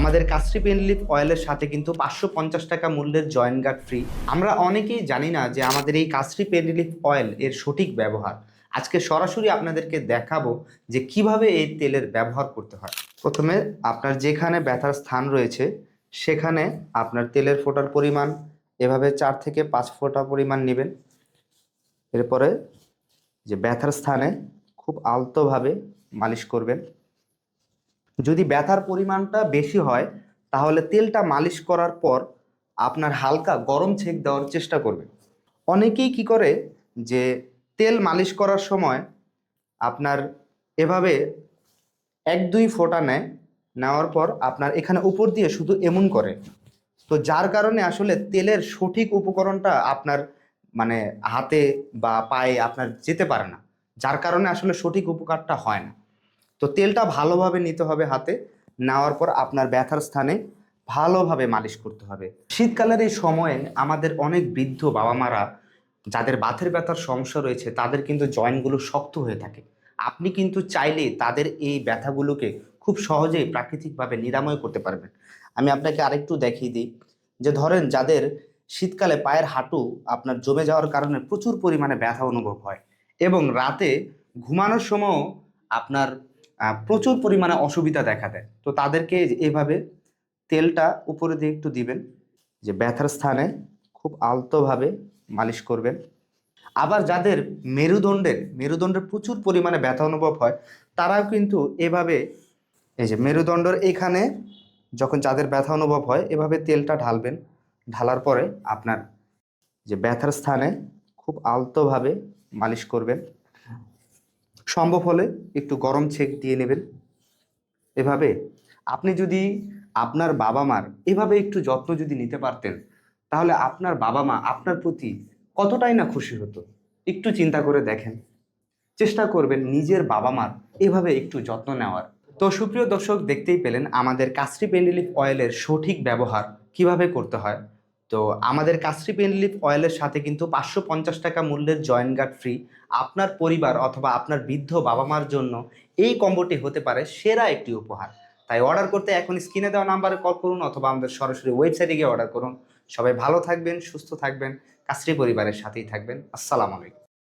আমাদের কাস্ট্রি pen leaf অয়েলের সাথে কিন্তু পাঁচশো পঞ্চাশ টাকা মূল্যের জয়েন্ট গার্ড ফ্রি আমরা অনেকেই জানি না যে আমাদের এই কাস্ট্রি পেন রিলিফ অয়েল এর সঠিক ব্যবহার। আজকে সরাসরি আপনাদেরকে দেখাবো যে কীভাবে এই তেলের ব্যবহার করতে হয়। প্রথমে আপনার যেখানে ব্যথার স্থান রয়েছে, সেখানে আপনার তেলের ফোঁটার পরিমাণ, এভাবে চার থেকে পাঁচ ফোঁটা পরিমাণ নেবেন। এরপরে যে ব্যথার স্থানে খুব আলতোভাবে মালিশ করবেন। যদি ব্যথার পরিমাণটা বেশি হয়, তাহলে তেলটা মালিশ করার পর আপনার হালকা গরম ছেঁক দেওয়ার চেষ্টা করবে অনেকেই কি করে যে তেল মালিশ করার সময় আপনার এভাবে এক দুই ফোঁটা নেয়, নেওয়ার পর আপনার এখানে উপর দিয়ে শুধু এমন করে। তো যার কারণে আসলে তেলের সঠিক উপকরণটা আপনার মানে হাতে বা পায়ে আপনার যেতে পারে না। যার কারণে আসলে সঠিক উপকারটা হয় না। তো তেলটা ভালোভাবে নিতে হবে হাতে, নেওয়ার পর আপনার ব্যথার স্থানে ভালোভাবে মালিশ করতে হবে। শীতকালের এই সময়ে আমাদের অনেক বৃদ্ধ বাবা মারা যাদের বাথের ব্যথার সমস্যা রয়েছে, তাদের কিন্তু জয়েন্টগুলো শক্ত হয়ে থাকে। আপনি কিন্তু চাইলে তাদের এই ব্যথাগুলোকে খুব সহজেই প্রাকৃতিকভাবে নিরাময় করতে পারবেন। আমি আপনাকে আরেকটু দেখিয়ে দিই, যে ধরেন যাদের শীতকালে পায়ের হাঁটু আপনার জমে যাওয়ার কারণে প্রচুর পরিমাণে ব্যথা অনুভব হয় এবং রাতে ঘুমানোর সময়ও আপনার প্রচুর পরিমাণে অসুবিধা দেখা দেয়। তো তাদেরকে এভাবে তেলটা উপরে দিয়ে একটু দিবেন, যে ব্যথার স্থানে খুব আলতোভাবে মালিশ করবেন। আবার যাদের মেরুদণ্ডের মেরুদণ্ডের প্রচুর পরিমাণে ব্যথা অনুভব হয়, তারাও কিন্তু এভাবে, এই যে মেরুদণ্ডের এখানে যখন যাদের ব্যথা অনুভব হয়, এভাবে তেলটা ঢালবেন। ঢালার পরে আপনার যে ব্যথার স্থানে খুব আলতোভাবে মালিশ করবেন। সম্ভব হলে একটু গরম ছেঁক দিয়ে নেবেন। এভাবে আপনি যদি আপনার বাবা মার এভাবে একটু যত্ন যদি নিতে পারতেন, তাহলে আপনার বাবা মা আপনার প্রতি কতটাই না খুশি হতো? একটু চিন্তা করে দেখেন। চেষ্টা করবেন নিজের বাবা মার এভাবে একটু যত্ন নেওয়ার। তো সুপ্রিয় দর্শক দেখতেই পেলেন আমাদের কাস্ট্রি পেন্ডিলিফ অয়েলের সঠিক ব্যবহার কীভাবে করতে হয়। তো আমাদের কাস্ট্রি লিফ অয়েলের সাথে কিন্তু পাঁচশো পঞ্চাশ টাকা মূল্যের জয়েন্ট গার্ড ফ্রি আপনার পরিবার অথবা আপনার বৃদ্ধ বাবা মার জন্য এই কম্বোটি হতে পারে সেরা একটি উপহার। তাই অর্ডার করতে এখন স্ক্রিনে দেওয়া নাম্বারে কল করুন অথবা আমাদের সরাসরি ওয়েবসাইটে গিয়ে অর্ডার করুন। সবাই ভালো থাকবেন, সুস্থ থাকবেন, কাস্ট্রি পরিবারের সাথেই থাকবেন। আসসালামু আলাইকুম।